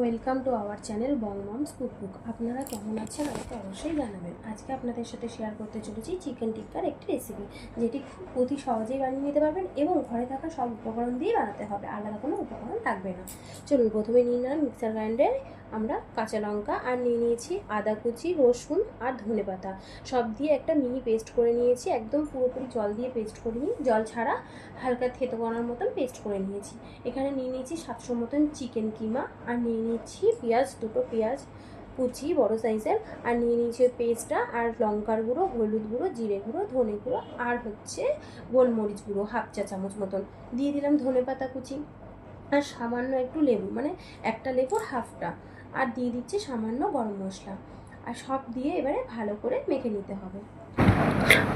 Welcome to our channel Bong Moms Cookbook আপনারা কেমন আছেন আমাকে অবশ্যই জানাবেন। আজকে আপনাদের সাথে শেয়ার করতে চলেছি চিকেন টিক্কার একটি রেসিপি যেটি খুব অতি সহজেই বানিয়ে নিতে পারবেন এবং ঘরে থাকা সব উপকরণ দিয়ে বানাতে হবে, আলাদা কোনো উপকরণ লাগবে না। চলুন প্রথমে নিয়ে নিলাম মিক্সার গ্রাইন্ডারে আমরা কাঁচা লঙ্কা আর নিয়ে নিয়েছি আদা কুচি, রসুন আর ধনে পাতা। সব দিয়ে একটা মিহি পেস্ট করে নিয়েছি, একদম পুরোপুরি জল দিয়ে পেস্ট করিনি। জল ছাড়া হালকা থেতো করার মতন পেস্ট করে নিয়েছি। এখানে নিয়ে নিয়েছি সাতশো মতন চিকেন কিমা আর নিয়ে নিচ্ছি পেঁয়াজ, দুটো পেঁয়াজ কুচি বড় সাইজের আর নিয়ে নিয়েছি পেস্টটা আর লঙ্কার গুঁড়ো, হলুদ গুঁড়ো, জিরে গুঁড়ো, ধনে গুঁড়ো আর হচ্ছে গোলমরিচ গুঁড়ো, হাফ চা চামচ মতন। দিয়ে দিলাম ধনে পাতা কুচি আর সামান্য একটু লেবু মানে একটা লেবুর হাফটা। আর দিয়ে দিচ্ছি সামান্য গরম মশলা। আর সব দিয়ে এবারে ভালো করে মেখে নিতে হবে।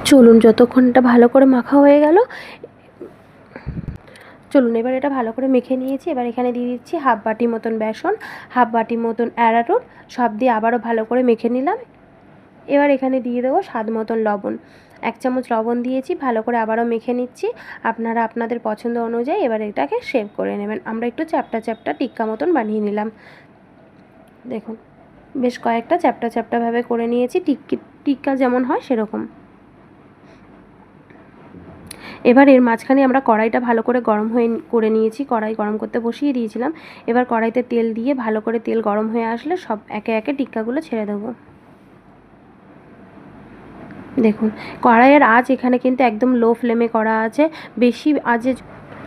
চলুন, যতক্ষণটা ভালো করে মাখা হয়ে গেল, চলুন, এবার এটা ভালো করে মেখে নিয়েছি। এবার এখানে দিয়ে দিচ্ছি হাফ বাটি মতন বেসন, হাফ বাটি মতন অ্যারারুট, সব দিয়ে আবারও ভালো করে মেখে নিলাম। এবার এখানে দিয়ে দেবো স্বাদ মতন লবণ। এক চামচ লবণ দিয়েছি, ভালো করে আবারও মেখে নিচ্ছি। আপনারা আপনাদের পছন্দ অনুযায়ী এবার এটাকে সেভ করে নেবেন। আমরা একটু চ্যাপটা চ্যাপটা টিক্কা মতন বানিয়ে নিলাম। দেখুন, বেশ কয়েকটা চ্যাপটা চ্যাপটাভাবে করে নিয়েছি, টিক্কি, টিক্কা যেমন হয় সেরকম। এবার এর মাঝখানে আমরা কড়াইটা ভালো করে গরম হয়ে করে নিয়েছি, কড়াই গরম করতে বসিয়ে দিয়েছিলাম। এবার কড়াইতে তেল দিয়ে ভালো করে তেল গরম হয়ে আসলে সব একে একে টিক্কাগুলো ছেড়ে দেবো। দেখুন, কড়াইয়ের আঁচ এখানে কিন্তু একদম লো ফ্লেমে করা আছে। বেশি আজে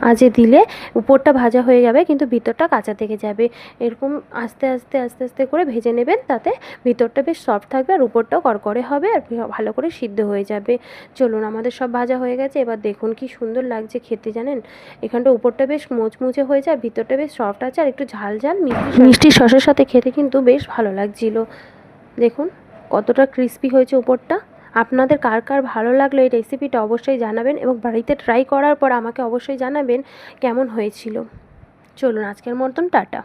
আজে দিলে উপরটা ভাজা হয়ে যাবে কিন্তু ভিতরটা কাঁচা থেকে যাবে। এরকম আস্তে আস্তে আস্তে আস্তে করে ভেজে নেবেন তাতে ভিতরটা বেশ সফট থাকবে আর উপরটাও করকরে হবে আর ভালো করে সিদ্ধ হয়ে যাবে। চলুন আমাদের সব ভাজা হয়ে গেছে এবার দেখুন কি সুন্দর লাগছে খেতে জানেন? এখানটা উপরটা বেশ মুচমুচে হয়ে যায় ভিতরটা বেশ সফট আছে আর একটু ঝাল ঝাল মিষ্টি মিষ্টি সসের সাথে খেতে কিন্তু বেশ ভালো লাগছিল। দেখুন কতটা ক্রিস্পি হয়েছে উপরটা। আপনাদের কার কার ভালো লাগল এই রেসিপিটা অবশ্যই জানাবেন এবং বাড়িতে ট্রাই করার পর আমাকে অবশ্যই জানাবেন কেমন হয়েছিল। চলুন আজকের মতন, টাটা।